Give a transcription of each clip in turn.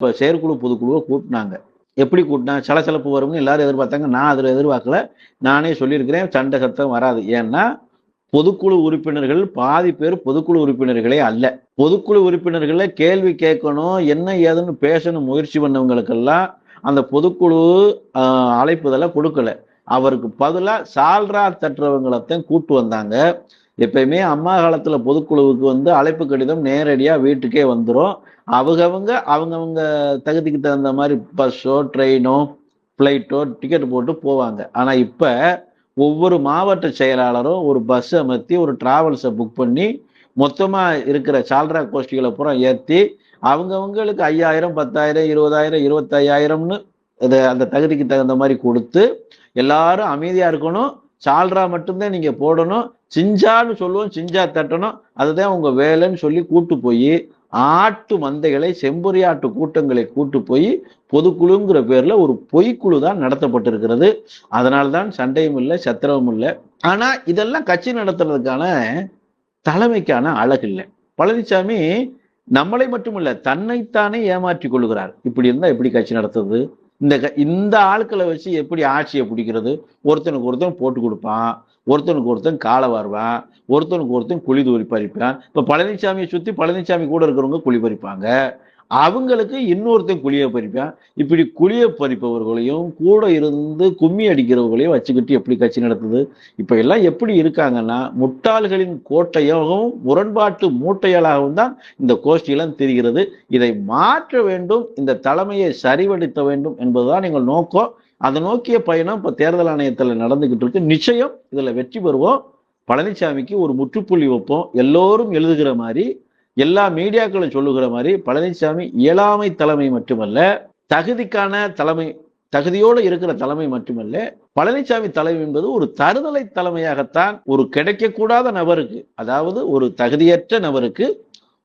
இப்போ செயற்குழு பொதுக்குழுவை கூட்டினாங்க. எப்படி கூட்டினா சலசலப்பு வரும்னு எல்லாரும் எதிர்பார்த்தாங்க. நான் அதில் எதிர்பார்க்கல. நானே சொல்லியிருக்கிறேன் சண்டை சத்தம் வராது. ஏன்னா பொதுக்குழு உறுப்பினர்கள் பாதி பேர் பொதுக்குழு உறுப்பினர்களே அல்ல. பொதுக்குழு உறுப்பினர்களை கேள்வி கேட்கணும் என்ன ஏதுன்னு பேசணும் முயற்சி பண்ணவங்களுக்கெல்லாம் அந்த பொதுக்குழு அழைப்புதெல்லாம் கொடுக்கல. அவருக்கு பதிலாக சால்ரா தட்டுறவங்களைத்தான் கூப்பிட்டு வந்தாங்க. எப்பயுமே அம்மா காலத்தில் பொதுக்குழுவுக்கு வந்து அழைப்பு கடிதம் நேரடியாக வீட்டுக்கே வந்துடும் அவங்கவங்க அவங்கவுங்க தகுதிக்கு தகுந்த மாதிரி பஸ்ஸோ ட்ரெயினோ ஃப்ளைட்டோ டிக்கெட் போட்டு போவாங்க. ஆனால் இப்போ ஒவ்வொரு மாவட்ட செயலாளரும் ஒரு பஸ் அமர்த்தி ஒரு டிராவல்ஸை புக் பண்ணி மொத்தமாக இருக்கிற சால்ரா கோஷ்டிகளை பூரா ஏற்றி அவங்கவுங்களுக்கு ஐயாயிரம் பத்தாயிரம் இருபதாயிரம் இருபத்தையாயிரம்னு அதை அந்த தகுதிக்கு தகுந்த மாதிரி கொடுத்து எல்லாரும் அமைதியாக இருக்கணும். சால்ரா மட்டும்தான் நீங்கள் போடணும். சிஞ்சான்னு சொல்லுவோம் சிஞ்சா தட்டணும். அதுதான் உங்க வேலைன்னு சொல்லி கூட்டு போய் ஆட்டு மந்தைகளை செம்பொறி ஆட்டு கூட்டங்களை கூட்டு போய் பொதுக்குழுங்கிற பேர்ல ஒரு பொய்க்குழு தான் நடத்தப்பட்டிருக்கிறது. அதனால்தான் சண்டையும் இல்லை சத்திரமும் இல்லை. ஆனா இதெல்லாம் கட்சி நடத்துறதுக்கான தலைமைக்கான அழகு இல்லை. பழனிசாமி நம்மளை மட்டுமல்ல தன்னைத்தானே ஏமாற்றிக் கொள்கிறார். இப்படி இருந்தா எப்படி கட்சி நடத்துறது இந்த க- இந்த ஆட்களை வச்சு எப்படி ஆட்சியை பிடிக்கிறது? ஒருத்தனுக்கு ஒருத்தன் போட்டு கொடுப்பான் ஒருத்தனுக்கு ஒருத்தன் காலை வருவான் ஒருத்தனுக்கு ஒருத்தன் குழி தூரி பறிப்பான். இப்ப பழனிசாமியை சுத்தி பழனிசாமி கூட இருக்கிறவங்க குழி பறிப்பாங்க. அவங்களுக்கு இன்னொருத்தன் குழியை பறிப்பான். இப்படி குழியை பறிப்பவர்களையும் கூட இருந்து கும்மி அடிக்கிறவர்களையும் வச்சுக்கிட்டு எப்படி கட்சி நடத்துது? இப்ப எல்லாம் எப்படி இருக்காங்கன்னா முட்டாள்களின் கோட்டையாகவும் முரண்பாட்டு மூட்டையாளாகவும் தான் இந்த கோஷ்டியெல்லாம் தெரிகிறது. இதை மாற்ற வேண்டும் இந்த தலைமையை சரிவடித்த வேண்டும் என்பதுதான் எங்கள் நோக்கம். அதை நோக்கிய பயணம் இப்ப தேர்தல் ஆணையத்துல நடந்துகிட்டு இருக்கு. நிச்சயம் இதுல வெற்றி பெறுவோம். பழனிசாமிக்கு ஒரு முற்றுப்புள்ளி வைப்போம். எல்லோரும் எழுதுகிற மாதிரி எல்லா மீடியாக்களும் சொல்லுகிற மாதிரி பழனிசாமி இயலாமை தலைமை மட்டுமல்ல தகுதிக்கான தலைமை தகுதியோடு இருக்கிற தலைமை மட்டுமல்ல பழனிசாமி தலைமை என்பது ஒரு தருதலை தலைமையாகத்தான் ஒரு கிடைக்கக்கூடாத நபருக்கு அதாவது ஒரு தகுதியற்ற நபருக்கு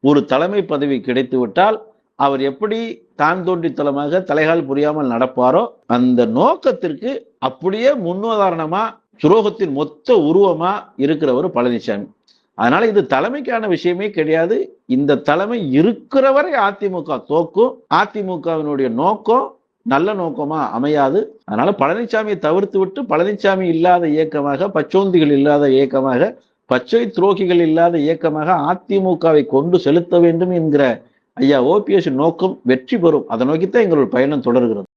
ஒரு தலைமை பதவி கிடைத்துவிட்டால் அவர் எப்படி தான் தோன்றித்தலமாக தலைகால் புரியாமல் நடப்பாரோ அந்த நோக்கத்திற்கு அப்படியே முன்னுதாரணமா துரோகத்தின் மொத்த உருவமா இருக்கிறவர் பழனிசாமி அதனால இது தலைமைக்கான விஷயமே கிடையாது. இந்த தலைமை இருக்கிற வரை அதிமுக தோக்கும். அதிமுகவினுடைய நோக்கம் நல்ல நோக்கமா அமையாது. அதனால பழனிசாமியை தவிர்த்து விட்டு பழனிசாமி இல்லாத இயக்கமாக பச்சோந்திகள் இல்லாத இயக்கமாக பச்சை துரோகிகள் இல்லாத இயக்கமாக அதிமுகவை கொண்டு செலுத்த வேண்டும் என்கிற ஐயா ஓபிஎஸ் நோக்கம் வெற்றி பெறும். அதை நோக்கித்தான் எங்களுடைய பயணம் தொடர்கிறது.